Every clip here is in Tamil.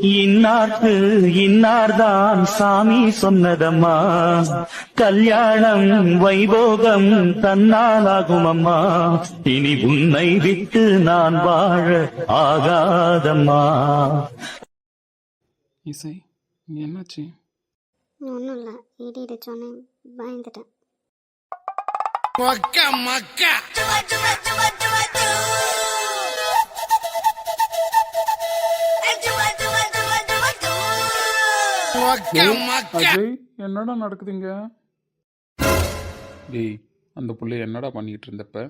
இன்னார்க்கு இன்னார்தான் சாமி சொன்னதம்மா. கல்யாணம் வைபோகம் தன்னாலாகும் அம்மா இனி உன்னை விட்டு நான் வாழ ஆகாதம்மா. இசை என்னாச்சு? ஒன்றும் இல்லை இடி இடிச்சோன்னே பயந்துட்டேன். மொக்க. மக்க அஜய் என்னடா நடக்குதுங்க? டேய் அந்த புள்ள என்னடா பண்ணிட்டு இருந்தப்ப?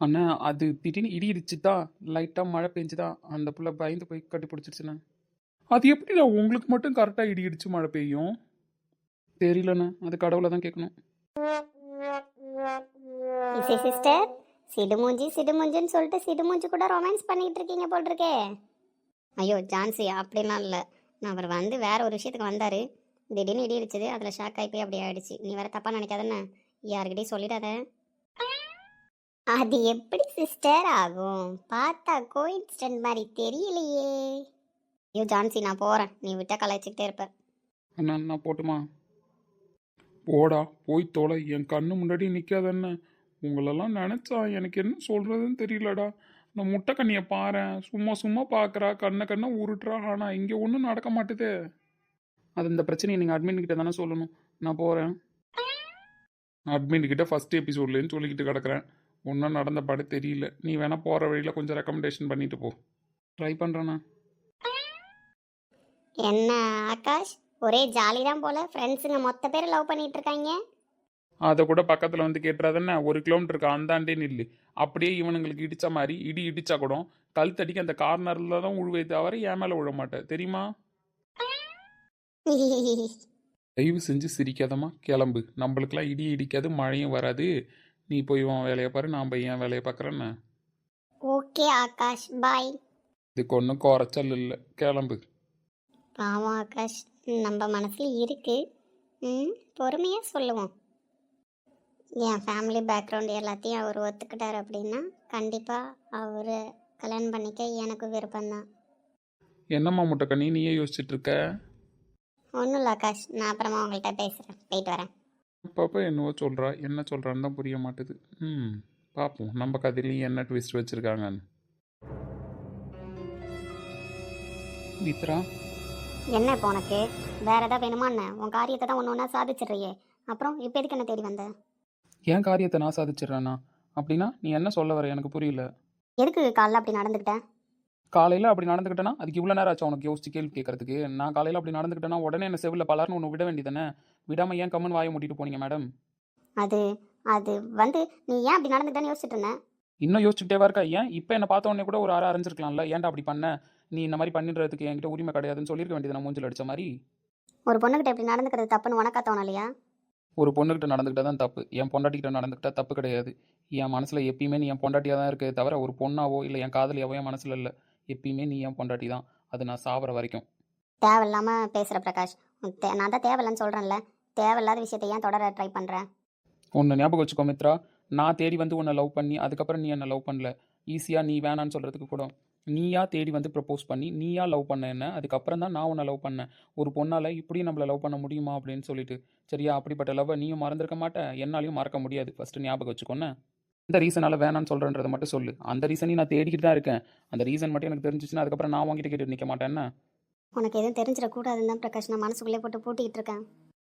அண்ணா அது திடீர்னு இடி இடிச்சுதா லைட்டாக மழை பெஞ்சுதா? அந்த புள்ள பயந்து போய் கட்டி பிடிச்சிருச்சுண்ணே. அது எப்படிடா உங்களுக்கு மட்டும் கரெக்டாக இடி இடிச்சு மழை பெய்யும்? தெரியலண்ணே அது கடவுளை தான் கேட்கணும். சிஸ்டர் சிடுமூஞ்சி சிடுமூஞ்சின்னு சொல்லிட்டு சிடுமூஞ்சி கூட ரொமான்ஸ் பண்ணிட்டு இருக்கீங்க போல் இருக்கே. ஐயோ ஜான்சி அப்படிலாம் இல்லை. அவர் வந்து வேற ஒரு விஷயத்துக்கு வந்தார். திடீர்னு இடி இடிச்சது அதில் ஷாக் ஆகி போய் அப்படி ஆயிடுச்சு. நீ வேற தப்பாக நினைக்காதன்னு யாருக்கிட்டையும் சொல்லிடாத. அது எப்படி சிஸ்டர் ஆகும்? பார்த்தா கோயின்ஸ்டன்ட் மாதிரி தெரியலையே. ஐயோ ஜான்சி நான் போகிறேன் நீ விட்டா கலாய்ச்சிக்கிட்டே இருப்ப. அண்ணா நான் போட்டுமா? போடா. போய் தொலை. என் கண்ணு முன்னாடி நிற்காதண்ண உங்களெல்லாம் நினச்சா எனக்கு என்ன சொல்கிறதுன்னு தெரியலடா. இந்த முட்டை கண்ணியை பாரேன் சும்மா சும்மா பார்க்குறா கண்ணை கண்ணை உருட்டுறா. ஆனால் இங்கே ஒன்றும் நடக்க மாட்டுது. அது இந்த பிரச்சனையை நீங்கள் அட்மின் கிட்ட தானே சொல்லணும். நான் போகிறேன் அட்மின் கிட்ட ஃபஸ்ட் எபிசோட்லேன்னு சொல்லிக்கிட்டு கிடக்குறேன். ஒன்றும் நடந்த பாடு தெரியல. நீ வேணால் போகிற வழியில் கொஞ்சம் ரெக்கமெண்டேஷன் பண்ணிட்டு போ. ட்ரை பண்ணுறேண்ணா என்ன ஆகாஷ்? ஒரே ஜாலி தான் போல. ஃப்ரெண்ட்ஸுங்க மொத்த பேர் லவ் பண்ணிட்டு இருக்காங்க. அதை கூட பக்கத்தில் வந்து கேட்டுறாதானே ஒரு கிலோமீட்டருக்கு அந்தாண்டே நில்லு. அப்படியே இவனுங்களுக்கு இடிச்ச மாதிரி இடி இடிச்சா கூட கழுத்தடிக்கு அந்த கார்னரில் தான் உழுவே தவிர என் மேலே விழ மாட்டேன் தெரியுமா? தயவு செஞ்சு சிரிக்காதம்மா. கிளம்பு. நம்மளுக்கெல்லாம் இடி இடிக்காது மழையும் வராது. நீ போய் உன் வேலையை பாரு நான் போய் என் வேலையை பார்க்குறேன்னு ஓகே ஆகாஷ். பாய். இதுக்கு ஒன்றும் குறைச்சல் இல்லை. கிளம்பு. பாவம் ஆகாஷ். நம்ம மனசுல இருக்கு. ம் பொறுமையாக சொல்லுவோம். என் ஃபேமிலி பேக்ரவுண்ட் எல்லாத்தையும் அவர் ஒத்துக்கிட்டார் அப்படின்னா கண்டிப்பாக அவர் கல்யாணம் பண்ணிக்க எனக்கு விருப்பம்தான். என்னம்மா முட்டைக்கண்ணி? நீயே யோசிச்சுட்டு இருக்க ஒன்றும் இல்லை ஆகாஷ். நான் அப்புறமா உங்கள்கிட்ட பேசுகிறேன் போயிட்டு வரேன். அப்பப்போ என்னவோ சொல்கிறா என்ன சொல்கிறான்னு தான் புரிய மாட்டுது. ம் பார்ப்போம் நம்ம கதையிலையும் என்ன ட்விஸ்ட் வச்சுருக்காங்கன்னு. மித்ரா என்ன இப்போ உனக்கு? வேற ஏதாவது வேணுமா என்ன? உன் காரியத்தை தான் ஒன்று ஒன்றா சாதிச்சிடுறியே. அப்புறம் இப்போ எதுக்கு என்ன தேடி வந்த? என் காரியத்தை நான் சாதிச்சிடுறேனா அப்படின்னா நீ என்ன சொல்ல வர? எனக்கு புரியல. எதுக்கு காலைல அப்படி நடந்துக்கிட்டேன் காலையில் அப்படி நடந்துக்கிட்டேன்னா அதுக்கு இவ்வளோ நேரம் ஆச்சு உனக்கு யோசிச்சு கேள்வி கேட்கறதுக்கு? நான் காலையில் அப்படி நடந்துக்கிட்டேன்னா உடனே என்ன செவில பலார்னு ஒன்று விட வேண்டியதானே விடாமல் ஏன் கம்மன் வாயை மூட்டிட்டு போனீங்க மேடம்? அது அது வந்து நீ ஏன் அப்படி நடந்துக்கிட்டேன்னு யோசிச்சுட்டு இருந்தேன் இன்னும் யோசிச்சுட்டேவா இருக்கா ஏன்? இப்போ என்ன பார்த்த உடனே கூட ஒரு அரை அரைஞ்சிருக்கலாம்ல ஏன்டா அப்படி பண்ண? நீ இந்த மாதிரி பண்ணிடுறதுக்கு என்கிட்ட உரிமை கிடையாதுன்னு சொல்லியிருக்க வேண்டியது நான் மூஞ்சில் அடிச்ச மாதிரி? ஒரு பொண்ணுகிட்ட இப்படி நடந்துக்கிறது தப்புன்னு உனக்கா தோணலையா ஒரு பொண்ணுகிட்ட நடந்துக்கிட்டா தான் தப்பு. என் பொண்டாட்டிகிட்ட நடந்துக்கிட்டா தப்பு கிடையாது. என் மனசில் எப்பயுமே நீ என் பொண்டாட்டியாக தான் இருக்கே தவிர ஒரு பொண்ணாவோ இல்லை என் காதலியாவோ என் மனசில் இல்லை. எப்பயுமே நீ என் பொண்டாட்டி தான். அது நான் சாவர வரைக்கும். தேவையில்லாமல் பேசுகிற பிரகாஷ். நான் தான் தேவையில்லைன்னு சொல்கிறேன்ல தேவையில்லாத விஷயத்தை ஏன் தொடர ட்ரை பண்ணுறேன் ஒன்று ஞாபகம் வச்சுக்கோ மித்ரா. நான் தேடி வந்து உன்னை லவ் பண்ணி அதுக்கப்புறம் நீ என்னை லவ் பண்ணல. ஈஸியாக நீ வேணான்னு சொல்கிறதுக்கு கூட. நீயா தேடி வந்து ப்ரப்போஸ் பண்ணி நீயா லவ் பண்ண என்ன? அதுக்கப்புறம் தான் நான் உன்னை லவ் பண்ணேன். ஒரு பொண்ணால் இப்படி நம்மளை லவ் பண்ண முடியுமா அப்படின்னு சொல்லிட்டு. சரியா அப்படிப்பட்ட லவ்வை நீயும் மறந்துருக்க மாட்டேன் என்னாலையும் மறக்க முடியாது. ஃபஸ்ட்டு ஞாபகம் வச்சுக்கோன்னு. இந்த ரீசனால் வேணான்னு சொல்கிறன்றதை மட்டும் சொல்லு. அந்த ரீசனையும் நான் தேடிக்கிட்டு தான் இருக்கேன். அந்த ரீசன் மட்டும் எனக்கு தெரிஞ்சிச்சுன்னா அதுக்கப்புறம் நான் வாங்கிட்டு கேட்டு நிற்க மாட்டேன்னா உனக்கு எதுவும் தெரிஞ்சிடக்கூடாதுன்னு தான் பிரகாஷ் நான் மனசுக்குள்ளே போட்டு பூட்டிக்கிட்டு இருக்கேன்.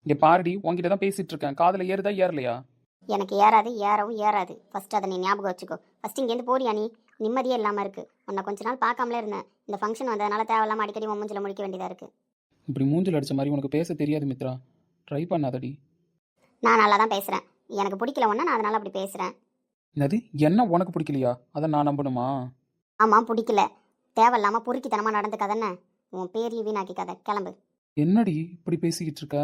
இங்கே பாருடி உன்கிட்ட தான் பேசிகிட்டு இருக்கேன். காதில் ஏறுதா ஏறலையா? எனக்கு ஏறாது ஏறவும் ஏறாது. ஃபர்ஸ்ட் அதை நீ ஞாபகம் வச்சுக்கோ. ஃபர்ஸ்ட் இங்கேருந்து போறியா நீ? நிம்மதியே இல்லாமல் இருக்கு. உன்னை கொஞ்ச நாள் பார்க்காமலே இருந்தேன். இந்த ஃபங்க்ஷன் வந்ததுனால தேவையில்லாம அடிக்கடி உன் மூஞ்சில முடிக்க வேண்டியதாக இருக்கு. இப்படி மூஞ்சில் அடிச்ச மாதிரி உனக்கு பேச தெரியாது மித்ரா. ட்ரை பண்ணாதடி. நான் நல்லா தான் பேசுகிறேன் எனக்கு பிடிக்கல ஒன்றா நான் அதனால அப்படி பேசுகிறேன் என்னது? என்ன உனக்கு பிடிக்கலையா? அதை நான் நம்பணுமா? ஆமாம் பிடிக்கல. தேவையில்லாமல் பொறுக்கித்தனமாக நடந்துக்காதன்னு உன் பேரையும் வீணாக்கிக்காத. கிளம்பு. என்னடி இப்படி பேசிக்கிட்டு இருக்க?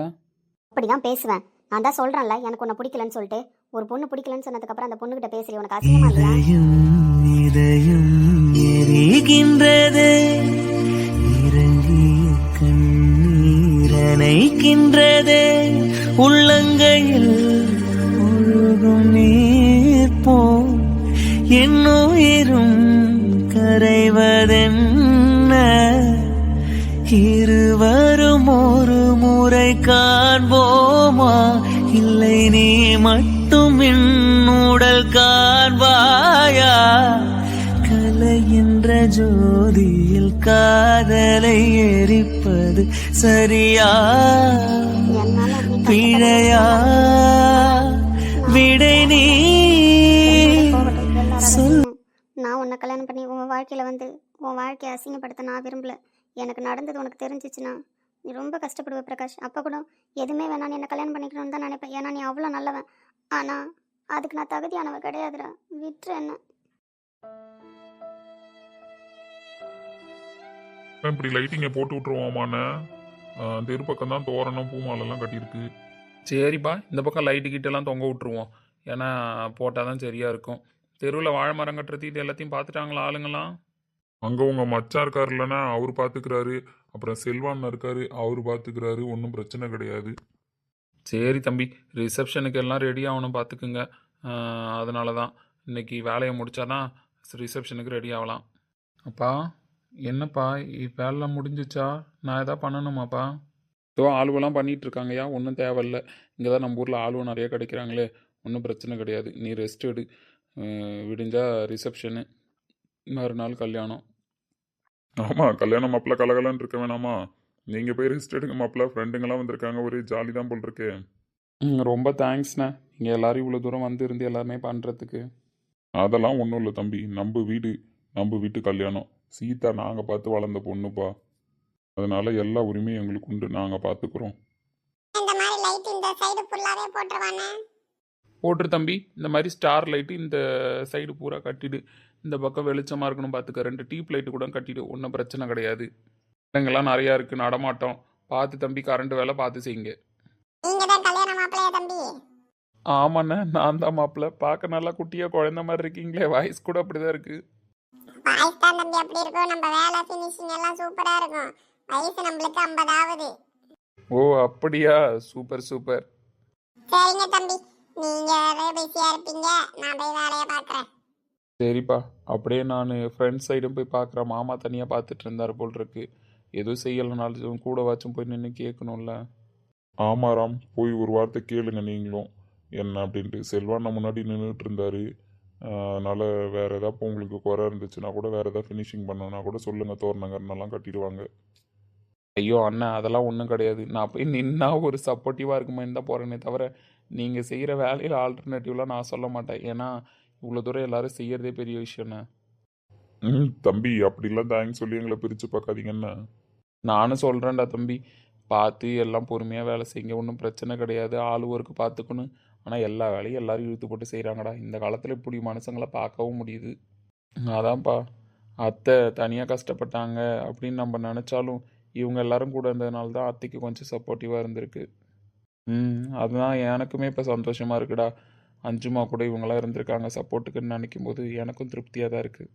அப்படி தான் பேசுவேன். நான் தான் சொல்கிறேன்ல எனக்கு உன்னை பிடிக்கலன்னு சொல்லிட்டு. ஒரு பொண்ணு பிடிக்கலன்னு சொன்னதுக்கப்புறம் அந்த பொண்ணுகிட்ட பேசுறீ உனக்கு அசிங்கமா இல்லையா? இதயம் எரிகின்றது. இறங்கிய கண்ணீரணைக்கின்றது உள்ளங்கையில் ஒழுகும் நீர் போல் என்னுயிரும் கரைவதென்ன? இருவரும் ஒரு முறை காண்போமா? இல்லை நீ மட்டும் என் உடல் கா ஜோதியில் காதலை எரிப்பது சரியா? பிழையா? விடை நீ சொல். நான் உன்னை கல்யாணம் பண்ணி உன் வாழ்க்கையில் வந்து உன் வாழ்க்கையை அசிங்கப்படுத்த நான் விரும்பல. எனக்கு நடந்தது உனக்கு தெரிஞ்சிச்சுன்னா நீ ரொம்ப கஷ்டப்படுவ பிரகாஷ். அப்போ கூட எதுவுமே வேணாம் நீ என்னை கல்யாணம் பண்ணிக்கணும்னு தான் நினைப்பேன். ஏன்னா நீ அவ்வளோ நல்லவன். ஆனால் அதுக்கு நான் தகுதியானவ கிடையாதுடா. விட்டுரு என்ன. இப்படி லைட்டிங்கை போட்டு விட்டுருவோமாண்ணே தெரு பக்கம் தான் தோரணம் பூமாலெல்லாம் கட்டியிருக்கு. சரிப்பா இந்த பக்கம் லைட்டு கிட்டெல்லாம் தொங்க விட்டுருவோம். ஏன்னா போட்டால் தான் சரியாக இருக்கும். தெருவில் வாழை மரம் கட்டுறது இது எல்லாத்தையும் பார்த்துட்டாங்களா ஆளுங்களாம் அங்கே உங்கள் மச்சான் இருக்கார் இல்லைன்னா அவர் பார்த்துக்கிறாரு. அப்புறம் செல்வான் இருக்காரு அவர் பார்த்துக்கிறாரு. ஒன்றும் பிரச்சனை கிடையாது. சரி தம்பி ரிசப்ஷனுக்கு எல்லாம் ரெடி ஆகணும் பார்த்துக்குங்க. அதனால தான் இன்னைக்கு வேலையை முடிச்சாதான் ரிசப்ஷனுக்கு ரெடி ஆகலாம். அப்பா என்னப்பா வேலைலாம் முடிஞ்சிச்சா? நான் எதாவது பண்ணணுமாப்பா? ஏதோ ஆளுவெல்லாம் பண்ணிட்டு இருக்காங்கய்யா ஒன்றும் தேவையில்ல. இங்கே தான் நம்ம ஊரில் ஆளுவ நிறைய கிடைக்கிறாங்களே. ஒன்றும் பிரச்சனை கிடையாது. நீ ரெஸ்ட் எடு. அஹ் விடிஞ்சா ரிசப்ஷனு மறுநாள் கல்யாணம். ஆமாம் கல்யாணம் மாப்பிள்ள கலகலன்னு இருக்க வேணாமா? நீங்கள் போய் ரெஸ்ட் எடுங்க மாப்பிள்ள. ஃப்ரெண்டுங்கெல்லாம் வந்திருக்காங்க. ஒரே ஜாலி தான் போல் இருக்கு. ம், ரொம்ப தேங்க்ஸ்ண்ணே நீங்கள் எல்லாரும் இவ்வளோ தூரம் வந்து இருந்து எல்லாமே பண்ணுறதுக்கு அதெல்லாம் ஒன்றும் இல்லை தம்பி. நம்ம வீடு. நம்ம வீட்டு கல்யாணம். சீதா நாங்கள் பார்த்து வளர்ந்த பொண்ணுப்பா. அதனால எல்லா உரிமையும் எங்களுக்கு உண்டு. நாங்கள் பார்த்துக்குறோம். இந்த மாதிரி லைட் இந்த சைடு ஃபுல்லாகவே போட்டுருவானே? போட்டுரு தம்பி. இந்த மாதிரி ஸ்டார் லைட்டு இந்த சைடு பூரா கட்டிடு. இந்த பக்கம் வெளிச்சமாக இருக்கணும் பார்த்துக்க. ரெண்டு டீப் லைட்டு கூட கட்டிடு. ஒன்றும் பிரச்சனை கிடையாது. இடங்கள்லாம் நிறையா இருக்குது நடமாட்டம். பார்த்து தம்பி கரண்ட் வேலை பார்த்து செய்யுங்க. நீங்கள் தான் கல்யாண மாப்பிள்ளையா தம்பி? ஆமாண்ணே. நான் தான் மாப்பிள்ள. பார்க்க நல்லா குட்டியாக குழந்த மாதிரி இருக்கீங்களே. வாய்ஸ் கூட அப்படி தான் இருக்குது வாய்ஸ் தான் தம்பி அப்படி இருக்கும். நம்ம வேலை ஃபினிஷிங் எல்லாம் சூப்பராக இருக்கும். வயசு நம்மளுக்கு ஐம்பதாவது. ஓ அப்படியா? சூப்பர் சூப்பர் சரிங்க தம்பி. நீங்கள் பிஸியாக இருப்பீங்க. நான் போய் வேலையை பார்க்குறேன். சரிப்பா. அப்படியே நான் ஃப்ரெண்ட்ஸ் சைடும் போய் பார்க்குறேன். மாமா தனியாக பார்த்துட்டு இருந்தார் போல் இருக்கு. எதுவும் செய்யலைனாலும் கூட வாச்சும் போய் நின்று கேட்கணும்ல. ஆமாம் ராம். போய் ஒரு வார்த்தை கேளுங்க நீங்களும். என்ன அப்படின்ட்டு. செல்வான் முன்னாடி நின்றுட்டு இருந்தாரு. அதனால வேற ஏதாவது உங்களுக்கு குறை இருந்துச்சுன்னா கூட வேற ஏதாவது ஃபினிஷிங் பண்ணணும்னா கூட சொல்லுங்க. தோரணங்கர்னெல்லாம் கட்டிடுவாங்க. ஐயோ அண்ணன் அதெல்லாம் ஒன்றும் கிடையாது. நான் போய் நின்னா ஒரு சப்போர்ட்டிவாக இருக்குமே தான் போகிறேனே தவிர நீங்கள் செய்கிற வேலையில் ஆல்டர்னேட்டிவ்லாம் நான் சொல்ல மாட்டேன். ஏன்னா இவ்வளோ தூரம் எல்லாரும் செய்யறதே பெரிய விஷயம்ண்ணே ம் தம்பி அப்படிலாம் தேங்க்ஸ் சொல்லி எங்களை பிரித்து பார்க்காதீங்கண்ணா நானும் சொல்கிறேன்டா தம்பி. பார்த்து எல்லாம் பொறுமையாக வேலை செய்யுங்க. ஒன்றும் பிரச்சனை கிடையாது. ஆள் ஒர்க்கு பார்த்துக்கணும். ஆனால் எல்லா வேலையும் எல்லோரும் இழுத்து போட்டு செய்கிறாங்கடா இந்த காலத்தில் இப்படி மனுஷங்களை பார்க்கவும் முடியுது. அதான்ப்பா. அத்தை தனியாக கஷ்டப்பட்டாங்க அப்படின்னு நம்ம நினச்சாலும் இவங்க எல்லாரும் கூட இருந்ததுனால தான் அத்தைக்கு கொஞ்சம் சப்போர்ட்டிவாக இருந்திருக்கு. ம் அதுதான் எனக்குமே இப்போ சந்தோஷமாக இருக்குடா. அஞ்சுமா கூட இவங்களாம் இருந்திருக்காங்க சப்போர்ட்டுக்குன்னு நினைக்கும் போது எனக்கும் திருப்தியாக தான் இருக்குது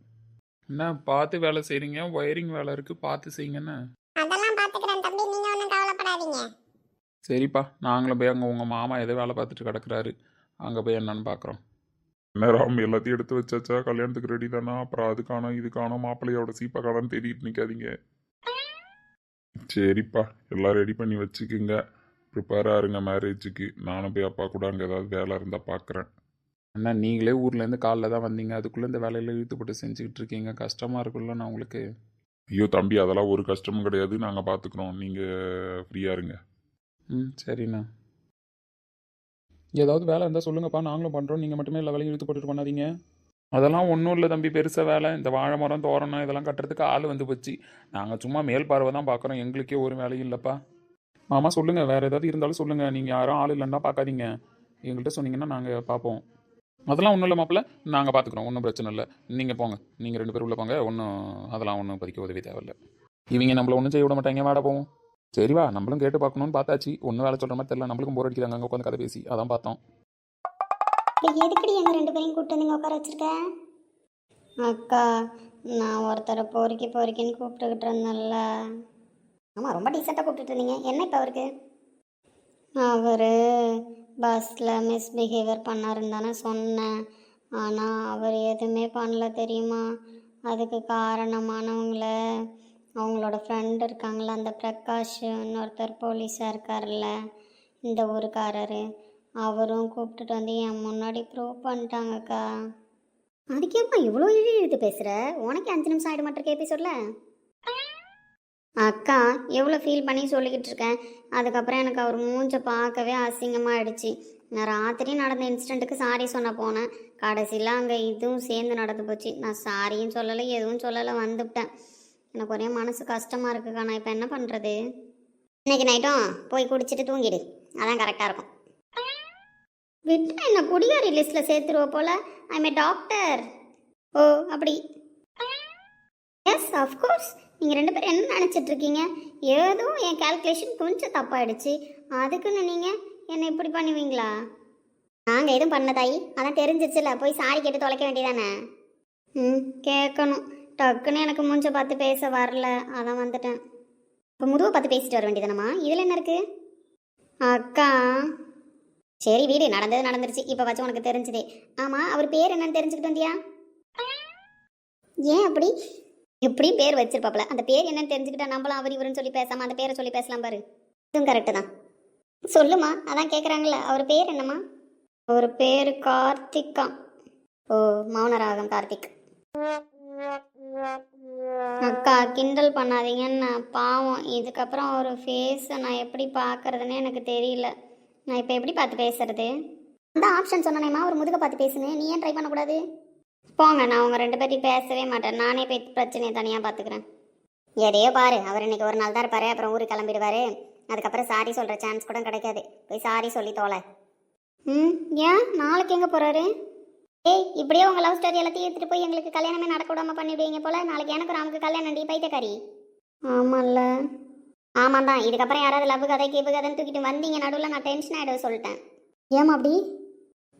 என்ன பார்த்து வேலை செய்கிறீங்க ஒயரிங் வேலை இருக்குது பார்த்து செய்யுங்கண்ணே அதெல்லாம் பார்த்துக்கிறேன் தம்பி நீங்கள் ஒன்றும் கவலைப்படாதீங்க சரிப்பா. நாங்களும் போய் அங்கே உங்கள் மாமா எதோ வேலை பார்த்துட்டு கிடக்குறாரு. அங்கே போய் என்னன்னு பார்க்குறோம் என்ன ராம் எல்லாத்தையும் எடுத்து வச்சாச்சா? கல்யாணத்துக்கு ரெடி தானா? அப்புறம் அது காணோம் இது காணோம் மாப்பிள்ளையோட சீப்பா காணோன்னு தேடிட்டு நிற்காதீங்க சரிப்பா. எல்லாம் ரெடி பண்ணி வச்சுக்குங்க. ப்ரிப்பேராக இருங்க மேரேஜுக்கு நானும் போய் அப்பா கூட அங்கே ஏதாவது வேலை இருந்தால் பார்க்குறேன் அண்ணா நீங்களே ஊர்லேருந்து காலைல தான் வந்தீங்க. அதுக்குள்ளே இந்த வேலையில் இழுத்து போட்டு செஞ்சுக்கிட்டு இருக்கீங்க. கஷ்டமாக இருக்குல்ல நான் உங்களுக்கு. ஐயோ தம்பி அதெல்லாம் ஒரு கஷ்டமும் கிடையாது. நாங்கள் பார்த்துக்குறோம் நீங்கள் ஃப்ரீயாக இருங்க. ம். சரிண்ணா. ஏதாவது வேலை இருந்தால் சொல்லுங்கப்பா. நாங்களும் பண்ணுறோம் நீங்கள் மட்டுமே எல்லா வேலையும் இழுத்து போட்டுட்டு பண்ணாதீங்க. அதெல்லாம் ஒன்றும் இல்லை தம்பி. பெருசாக வேலை. இந்த வாழை மரம் தோரணம் இதெல்லாம் கட்டுறதுக்கு ஆள் வந்து போச்சு. நாங்கள் சும்மா மேல் பார்வை தான் பார்க்குறோம் எங்களுக்கே ஒரு வேலையும் இல்லைப்பா. மாமா சொல்லுங்கள் வேறு ஏதாவது இருந்தாலும் சொல்லுங்கள் நீங்கள் யாரும் ஆள் இல்லைன்னா பார்க்காதீங்க எங்கள்கிட்ட சொன்னீங்கன்னா நாங்கள் பார்ப்போம் அதெல்லாம் ஒன்றும் இல்லை மாப்பிள்ள. நாங்கள் பார்த்துக்குறோம் ஒன்றும் பிரச்சனை இல்லை. நீங்கள் போங்க. நீங்கள் ரெண்டு பேரும் உள்ளே போங்க. ஒன்றும் அதெல்லாம் ஒன்றும் பதிக்க உதவி தேவையில்லை. இவங்க நம்மள ஒன்றும் செய்ய விட மாட்டாங்க. வாட போவோம். சரி வா நம்மளும் கேட்டு பார்க்கணும்னு பார்த்தாச்சு. ஒன்றும் வேலை சொல்கிற மாதிரி தெரியல. நம்மளுக்கும் போர் அடிக்கிறாங்க அங்கே உட்காந்து கதை பேசி. அதான் பார்த்தோம். எதுக்கடி எங்க ரெண்டு பேரையும் கூப்பிட்டு வந்து உட்கார வச்சிருக்க? அக்கா நான் ஒருத்தரை பொறுக்கி பொறுக்கின்னு கூப்பிட்டுக்கிட்டு இருந்தேன்ல. ஆமாம் ரொம்ப டீசெண்டாக கூப்பிட்டுட்டு இருந்தீங்க. என்ன இப்போ அவருக்கு? அவர் பஸ்ஸில் மிஸ்பிஹேவியர் பண்ணாருன்னு தானே சொன்னேன். ஆனால் அவர் எதுவுமே பண்ணல தெரியுமா? அதுக்கு காரணமானவங்கள அவங்களோட ஃப்ரெண்டு இருக்காங்களா அந்த பிரகாஷ் இன்னொருத்தர் போலீஸாக இருக்கார்ல இந்த ஊருக்காரரு அவரும் கூப்பிட்டுட்டு வந்து என் முன்னாடி ப்ரூவ் பண்ணிட்டாங்கக்கா. அதுக்கேம்மா இவ்வளோ இழி இழுத்து பேசுகிற உனக்கு அஞ்சு நிமிஷம் ஆகிட மாட்டிருக்க எபிசோடில் அக்கா எவ்வளோ ஃபீல் பண்ணி சொல்லிக்கிட்டு இருக்கேன். அதுக்கப்புறம் எனக்கு அவர் மூஞ்ச பார்க்கவே அசிங்கமாக ஆயிடுச்சு நான் ராத்திரி நடந்த இன்சிடெண்ட்டுக்கு சாரி சொன்ன போனேன். கடைசியில் அங்கே இதுவும் சேர்ந்து நடந்து போச்சு. நான் சாரியும் சொல்லலை எதுவும் சொல்லலை வந்துவிட்டேன் எனக்கு ஒரே மனசு கஷ்டமாக இருக்குக்கா. நான் இப்போ என்ன பண்ணுறது இன்னைக்கு நைட்டும் போய் குடிச்சிட்டு தூங்கிடு. அதான் கரெக்டாக இருக்கும். விட்டு என்ன குடியாரி லிஸ்ட்டில் சேர்த்துருவோம் போல்? ஐ மே டாக்டர் ஓ அப்படி. எஸ் அஃப்கோர்ஸ் நீங்கள் ரெண்டு பேரும் என்ன நினச்சிட்டு இருக்கீங்க? ஏதோ என் கால்குலேஷன் கொஞ்சம் தப்பாயிடுச்சு. அதுக்குன்னு நீங்கள் என்னை இப்படி பண்ணுவீங்களா? நாங்கள் எதுவும் பண்ண தாயி அதான் தெரிஞ்சிச்சுல போய் சாரி கேட்டு தொலைக்க வேண்டியதானே? ம் கேட்கணும். டக்குன்னு எனக்கு மூஞ்ச பார்த்து பேச வரல. அதான் வந்துட்டேன். இப்போ முதுவை பார்த்து பேசிட்டு வர வேண்டியதானம்மா? இதில் என்ன இருக்கு? அக்கா. சரி வீடு நடந்தது நடந்துருச்சு. இப்போ வச்சு உனக்கு தெரிஞ்சுதே. ஆமாம் அவர் பேர் என்னன்னு தெரிஞ்சுக்கிட்டு வந்தியா? ஏன் அப்படி? எப்படியும் பேர் வச்சிருப்பாப்ல அந்த பேர் என்னன்னு தெரிஞ்சுக்கிட்டா நம்மளும் அவர் இவருன்னு சொல்லி பேசாமல் அந்த பேரை சொல்லி பேசலாம் பாரு. இதுவும் கரெக்டு தான். சொல்லுமா அதான் கேட்குறாங்கல்ல அவர் பேர் என்னம்மா? அவர் பேர் கார்த்திகா. ஓ மௌனராகம் கார்த்திக். அக்கா கிண்டல் பண்ணாதீங்கன்னு பாவம். இதுக்கப்புறம் ஒரு ஃபேஸை நான் எப்படி பார்க்கறதுன்னு எனக்கு தெரியல. நான் இப்போ எப்படி பார்த்து பேசுறது? அந்த ஆப்ஷன் சொன்னேமா ஒரு முதுக பார்த்து பேசுனேன். நீ ஏன் ட்ரை பண்ணக்கூடாது? போங்க நான் உங்கள் ரெண்டு பேர்த்தையும் பேசவே மாட்டேன். நானே போய் பிரச்சனையை தனியாக பார்த்துக்கிறேன். எதையோ பாரு அவர் இன்னைக்கு ஒரு நாள் தான் இருப்பாரு அப்புறம் ஊருக்கு கிளம்பிடுவாரு. அதுக்கப்புறம் சாரி சொல்கிற சான்ஸ் கூட கிடைக்காது. போய் சாரி சொல்லி தோலை. ம் ஏன்? நாளைக்கு எங்கே போகிறாரு ஏய் இப்படியே உங்கள் லவ் ஸ்டோரி எல்லாத்தையும் எடுத்துகிட்டு போய் எங்களுக்கு கல்யாணமே நடக்க விடாம பண்ணிவிடுவீங்க போல. நாளைக்கு எனக்கு ராமுக்கு கல்யாணம் டி பைத்தியக்காரி. ஆமாம்ல ஆமாம் தான் இதுக்கப்புறம் யாராவது லவ் கதை கிவு கதைன்னு தூக்கிட்டு வந்தீங்க நடுவில் நான் டென்ஷன் ஆகிடுவ சொல்லிட்டேன். ஏமா அப்படி?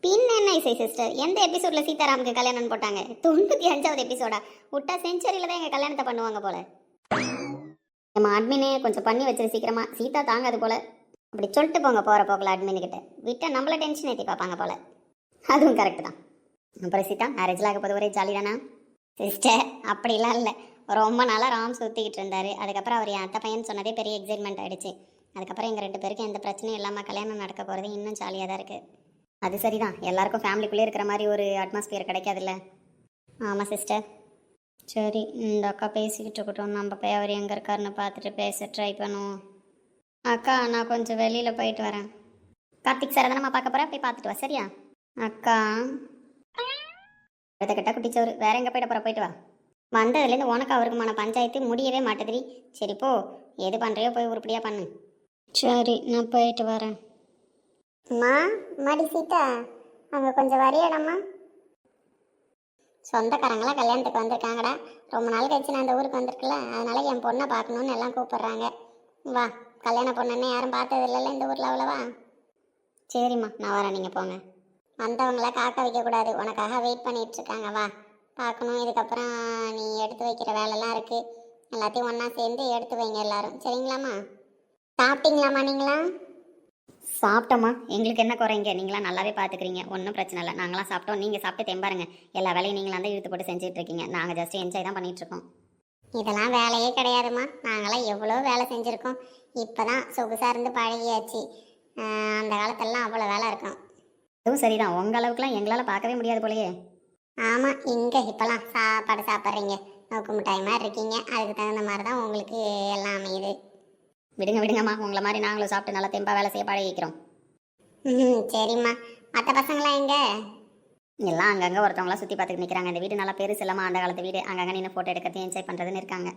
பின் என்ன இசை சிஸ்டர் எந்த எபிசோட்ல சீதாராமுக்கு கல்யாணம் போட்டாங்க? தொண்ணூற்றி அஞ்சாவது எபிசோடா விட்டா செஞ்சுரியில் தான் எங்கள் கல்யாணத்தை பண்ணுவாங்க போல. நம்ம அட்மினே கொஞ்சம் பண்ணி வச்சிரு சீக்கிரமா. சீதா தாங்காது போல. அப்படி சொல்லிட்டு போங்க போகிற போக்கில் அட்மின் கிட்ட விட்டா நம்மள டென்ஷன் ஏற்றி பார்ப்பாங்க போல. அதுவும் கரெக்டு தான். அப்புறம் சீதா மேரேஜில் ஆக போது ஒரே ஜாலி தானா சிஸ்டர் அப்படிலாம் இல்லை. ரொம்ப நாளாக ராம் சுற்றிக்கிட்டு இருந்தார். அதுக்கப்புறம் அவர் என் அத்தை பையன் சொன்னதே பெரிய எக்ஸைட்மெண்ட் ஆகிடுச்சு அதுக்கப்புறம் எங்கள் ரெண்டு பேருக்கும் எந்த பிரச்சனையும் இல்லாமல் கல்யாணம் நடக்க போகிறது இன்னும் ஜாலியாக தான் இருக்குது அது சரிதான். எல்லாருக்கும் ஃபேமிலிக்குள்ளே இருக்கிற மாதிரி ஒரு அட்மாஸ்பியர் கிடைக்காதுல்ல? ஆமாம் சிஸ்டர். சரி இந்த அக்கா பேசிக்கிட்டு இருக்கட்டும். நம்ம போய் அவர் எங்கே இருக்காருன்னு பார்த்துட்டு பேச ட்ரை பண்ணுவோம். அக்கா நான் கொஞ்சம் வெளியில் போயிட்டு வரேன். கார்த்திக் சார் தானே பார்க்க போகிறேன் போய் பார்த்துட்டு வா சரியா? அக்கா அடுத்த கிட்ட குட்டிச்சவர் வேற எங்கே போயிட்டு போகிற போயிட்டு வா. வந்ததுலேருந்து உனக்கு அவருக்குமான பஞ்சாயத்து முடியவே மாட்டேதுடி. சரி போ. எது பண்ணுறியோ போய் உருப்படியாக பண்ணு. சரி நான் போயிட்டு வரேன். அம்மா மடி சீதா அங்கே கொஞ்சம் வரையடம்மா. சொந்தக்காரங்களாம் கல்யாணத்துக்கு வந்திருக்காங்கடா. ரொம்ப நாள் கழிச்சு நான் இந்த ஊருக்கு வந்திருக்கல. அதனால என் பொண்ணை பார்க்கணுன்னு எல்லாம் கூப்பிடுறாங்க. வா கல்யாண பொண்ணுன்னு யாரும் பார்த்தது இல்லைல்ல இந்த ஊரில் அவ்வளவா? சரிம்மா நான் வரேன். நீங்கள் போங்க. வந்தவங்கள காக்க வைக்கக்கூடாது. உனக்காக வெயிட் பண்ணிட்டு இருக்காங்க வா பார்க்கணும். இதுக்கப்புறம் நீ எடுத்து வைக்கிற வேலைலாம் இருக்குது எல்லாத்தையும் ஒன்றா சேர்ந்து எடுத்து வைங்க எல்லாரும். சரிங்களாம்மா? சாப்பிட்டீங்களாம்மா நீங்களா? சாப்பிட்டோம்மா. எங்களுக்கு என்ன குறைங்க நீங்களாம் நல்லாவே பார்த்துக்கிறீங்க. ஒன்றும் பிரச்சனை இல்லை. நாங்களாம் சாப்பிட்டோம். நீங்கள் சாப்பிட்டு தெம்பாருங்க எல்லா வேலையும் நீங்களாம் தான் இழுத்து போட்டு செஞ்சுட்டு இருக்கீங்க நாங்கள் ஜஸ்ட் என்ஜாய் தான் பண்ணிட்டு இருக்கோம் இதெல்லாம் வேலையே கிடையாதும்மா. நாங்களாம் எவ்வளோ வேலை செஞ்சுருக்கோம். இப்போ தான் சொகுசாக இருந்து பழகியாச்சு. அந்த காலத்திலலாம் அவ்வளோ வேலை இருக்கும். அதுவும் சரிதான். உங்கள் அளவுக்குலாம் எங்களால் பார்க்கவே முடியாது போலயே. ஆமாம் இங்கே இப்போலாம் சாப்பாடு சாப்பிட்றீங்க. நோக்கு மிட்டாய் மாதிரி இருக்கீங்க. அதுக்கு தகுந்த மாதிரி தான் உங்களுக்கு எல்லாம் அமையுது. விடுங்க விடுங்கம்மா. உங்களை மாதிரி நாங்களும் சாப்பிட்டு நல்லா தெம்பா வேலை செய்ய பழகிக்கிறோம். ம் சரிம்மா. மற்ற பசங்களாம் எங்க? எல்லாம் அங்கங்கே ஒருத்தவங்களாம் சுற்றி பார்த்துட்டு நிற்கிறாங்க இந்த வீடு நல்லா பெருசு இல்லாமல் அந்த காலத்து வீடு. அங்கங்கே நின்று ஃபோட்டோ எடுக்கிறது என்ஜாய் பண்ணுறதுன்னு இருக்காங்க.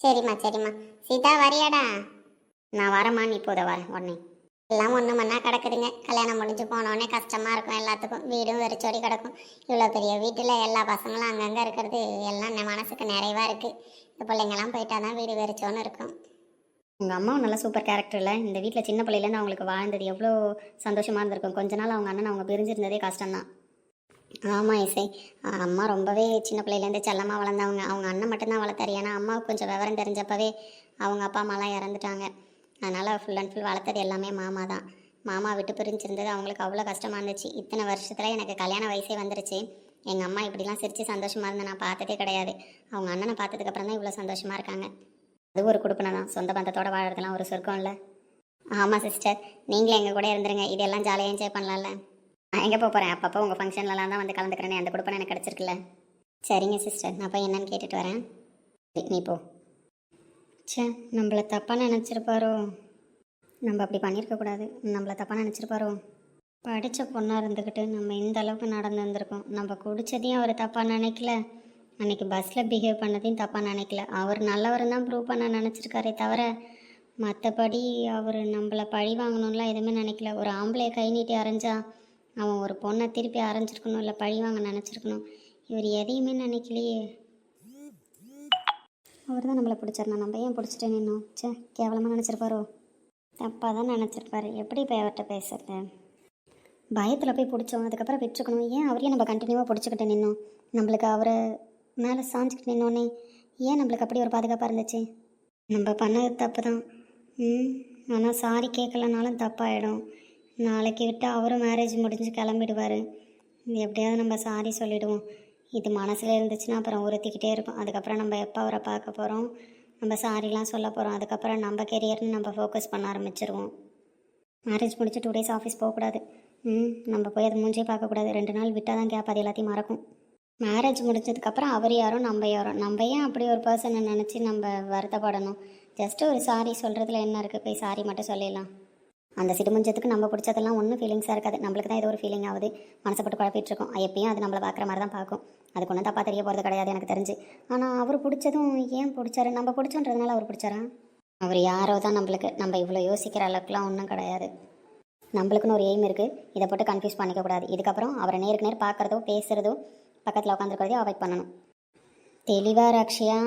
சரிம்மா சரிம்மா. சீதா வரியாடா? நான் வரேம்மா. நீ போத வரேன் உடனே. எல்லாம் ஒன்று மண்ணா கிடக்குதுங்க. கல்யாணம் முடிஞ்சு போனோடனே கஷ்டமாக இருக்கும் எல்லாத்துக்கும். வீடும் வெறிச்சோடி கிடக்கும். இவ்வளோ பெரிய வீட்டில் எல்லா பசங்களும் அங்கங்கே இருக்கிறது. எல்லாம் என் மனசுக்கு நிறைவாக இருக்குது இந்த பிள்ளைங்கெல்லாம் போயிட்டா தான் வீடு வெறிச்சோன்னு இருக்கும். உங்கள் அம்மாவும் நல்லா சூப்பர் கேரக்டர் இல்லை இந்த வீட்டில் சின்ன பிள்ளையிலேருந்து அவங்களுக்கு வாழ்ந்தது எவ்வளோ சந்தோஷமாக இருந்திருக்கும். கொஞ்ச நாள் அவங்க அண்ணன் அவங்க பிரிஞ்சிருந்ததே கஷ்டம்தான். ஆமாம் இசை. அம்மா ரொம்பவே சின்ன பிள்ளையிலேருந்து செல்லமாக வளர்ந்தவங்க. அவங்க அண்ணன் மட்டும்தான் வளர்த்தாரு. ஏன்னா அம்மாவுக்கு கொஞ்சம் விவரம் தெரிஞ்சப்பவே அவங்க அப்பா அம்மாலாம் இறந்துட்டாங்க. அதனால் ஃபுல் அண்ட் ஃபுல் வளர்த்தது எல்லாமே மாமா தான். மாமா விட்டு பிரிஞ்சிருந்தது அவங்களுக்கு அவ்வளோ கஷ்டமாக இருந்துச்சு. இத்தனை வருஷத்தில் எனக்கு கல்யாண வயசே வந்துருச்சு. எங்கள் அம்மா இப்படிலாம் சிரித்து சந்தோஷமாக இருந்து நான் பார்த்ததே கிடையாது. அவங்க அண்ணனை பார்த்ததுக்கப்புறம் தான் இவ்வளோ சந்தோஷமாக இருக்காங்க. அது ஒரு குடுப்பனை தான். சொந்த பந்தத்தோடு வாழறதுலாம் ஒரு சொர்க்கம் இல்லை. ஆமாம் சிஸ்டர் நீங்களே எங்கள் கூட இருந்துருங்க. இதெல்லாம் ஜாலியாக என்ஜாய் பண்ணலாம்ல. நான் எங்கே போக போகிறேன் அப்பப்போ உங்கள் ஃபங்க்ஷன்லலாம் தான் வந்து கலந்துக்கிறேனே. அந்த குடுப்பனை எனக்கு கிடச்சிருக்குல்ல. சரிங்க சிஸ்டர் நான் போய் என்னன்னு கேட்டுட்டு வரேன். நீ போ. ச்சே நம்மளை தப்பாக நினச்சிருப்பாரோ? நம்ம அப்படி பண்ணியிருக்கக்கூடாது நம்மளை தப்பாக நினச்சிருப்பாரோ? படித்த பொண்ணாக இருந்துக்கிட்டு நம்ம இந்த அளவுக்கு நடந்து வந்திருக்கோம். நம்ம குடித்ததையும் அவர் தப்பாக நினைக்கல. அன்னைக்கு பஸ்ஸில் பிஹேவ் பண்ணதையும் தப்பாக நினைக்கல. அவர் நல்லவர் தான் ப்ரூவ் பண்ண நினச்சிருக்காரே தவிர மற்றபடி அவர் நம்மளை பழி வாங்கணும்லாம் எதுவுமே நினைக்கல. ஒரு ஆம்பளை கை நீட்டி அரைஞ்சா அவன் ஒரு பொண்ணை திருப்பி அரைஞ்சிருக்கணும் இல்லை பழி வாங்க நினச்சிருக்கணும். இவர் எதையுமே நினைக்கலையே. அவர் தான் நம்மளை பிடிச்சிருந்தா நம்ம ஏன் பிடிச்சிட்டு இன்னும் ச்சே கேவலமாக நினச்சிருப்பாரோ? தப்பாக தான் நினச்சிருப்பாரு. எப்படி போய் அவர்கிட்ட பேசுறது? பயத்தில் போய் பிடிச்சோம். அதுக்கப்புறம் விட்டுருக்கணும். ஏன் அவரையும் நம்ம கண்டினியூவாக பிடிச்சிக்கிட்டு நின்னோம்? நம்மளுக்கு அவரை மேலே சாஞ்சிக்கிட்டு நின்னோன்னே ஏன் நம்மளுக்கு அப்படி ஒரு பாதுகாப்பாக இருந்துச்சு? நம்ம பண்ணது தப்பு தான் ம் ஆனால் சாரி கேட்கலனாலும் தப்பாயிடும். நாளைக்கு விட்டு அவரும் மேரேஜ் முடிஞ்சு கிளம்பிடுவார். எப்படியாவது நம்ம சாரி சொல்லிடுவோம். இது மனசில் இருந்துச்சுன்னா அப்புறம் உறுத்திக்கிட்டே இருக்கும். அதுக்கப்புறம் நம்ம எப்போ அவரை பார்க்க போகிறோம் நம்ம சாரிலாம் சொல்ல போகிறோம் அதுக்கப்புறம் நம்ம கெரியர்னு நம்ம ஃபோக்கஸ் பண்ண ஆரம்பிச்சிருவோம். மேரேஜ் முடிச்சு டூ டேஸ் ஆஃபீஸ் போகக்கூடாது. ம் நம்ம போய் அது மூஞ்சே பார்க்கக்கூடாது. ரெண்டு நாள் விட்டால் தான் கேப் அது எல்லாத்தையும் மறக்கும். மேரேஜ் முடிஞ்சதுக்கப்புறம் அவர் யாரோ நம்ம யாரோ. நம்ம ஏன் அப்படி ஒரு பர்சனை நினச்சி நம்ம வருத்தப்படணும்? ஜஸ்ட் ஒரு சாரி சொல்கிறதுல என்ன இருக்குது போய் சாரி மட்டும் சொல்லிடலாம். அந்த சிடுமஞ்சத்துக்கு நம்ம பிடிச்சதெல்லாம் ஒன்றும் ஃபீலிங்ஸாக இருக்காது. நம்மளுக்கு தான் ஏதோ ஒரு ஃபீலிங் ஆகுது. மனசப்பட்டு குழப்பிட்டு இருக்கோம் எப்பயும் அது நம்மளை பார்க்குற மாதிரி தான் பார்க்கும். அதுக்கு ஒன்றும் தப்பாக தெரிய போகிறது கிடையாது எனக்கு தெரிஞ்சு. ஆனால் அவர் பிடிச்சதும் ஏன் பிடிச்சாரு? நம்ம பிடிச்சோன்றதுனால அவர் பிடிச்சாரா? அவர் யாரோ தான் நம்மளுக்கு. நம்ம இவ்வளோ யோசிக்கிற அளவுக்குலாம் ஒன்றும் கிடையாது. நம்மளுக்குன்னு ஒரு எய்ம் இருக்குது இதை போட்டு கன்ஃபியூஸ் பண்ணிக்க கூடாது. இதுக்கப்புறம் அவரை நேருக்கு நேர் பார்க்குறதோ பேசுகிறதோ பக்கத்தில் உட்காந்துருக்கிறதையோ அவாய்ட் பண்ணணும். தெளிவாக ரக்ஷியா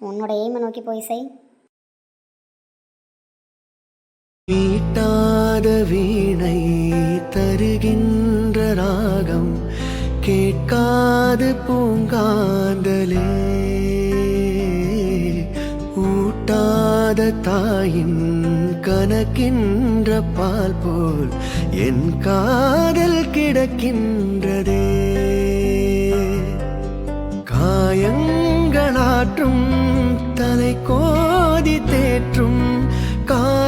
உன்னோட எய்மை நோக்கி போய் செய். மீட்டாத வீணை தருகின்ற ராகம் கேட்காது பூங்காந்தலே. ஊட்டாத தாயின் கணக்கின்ற பால் போல் என் காதல் கிடக்கின்றதே. காயங்களாற்றும் தலை கோதி தேற்றும் கா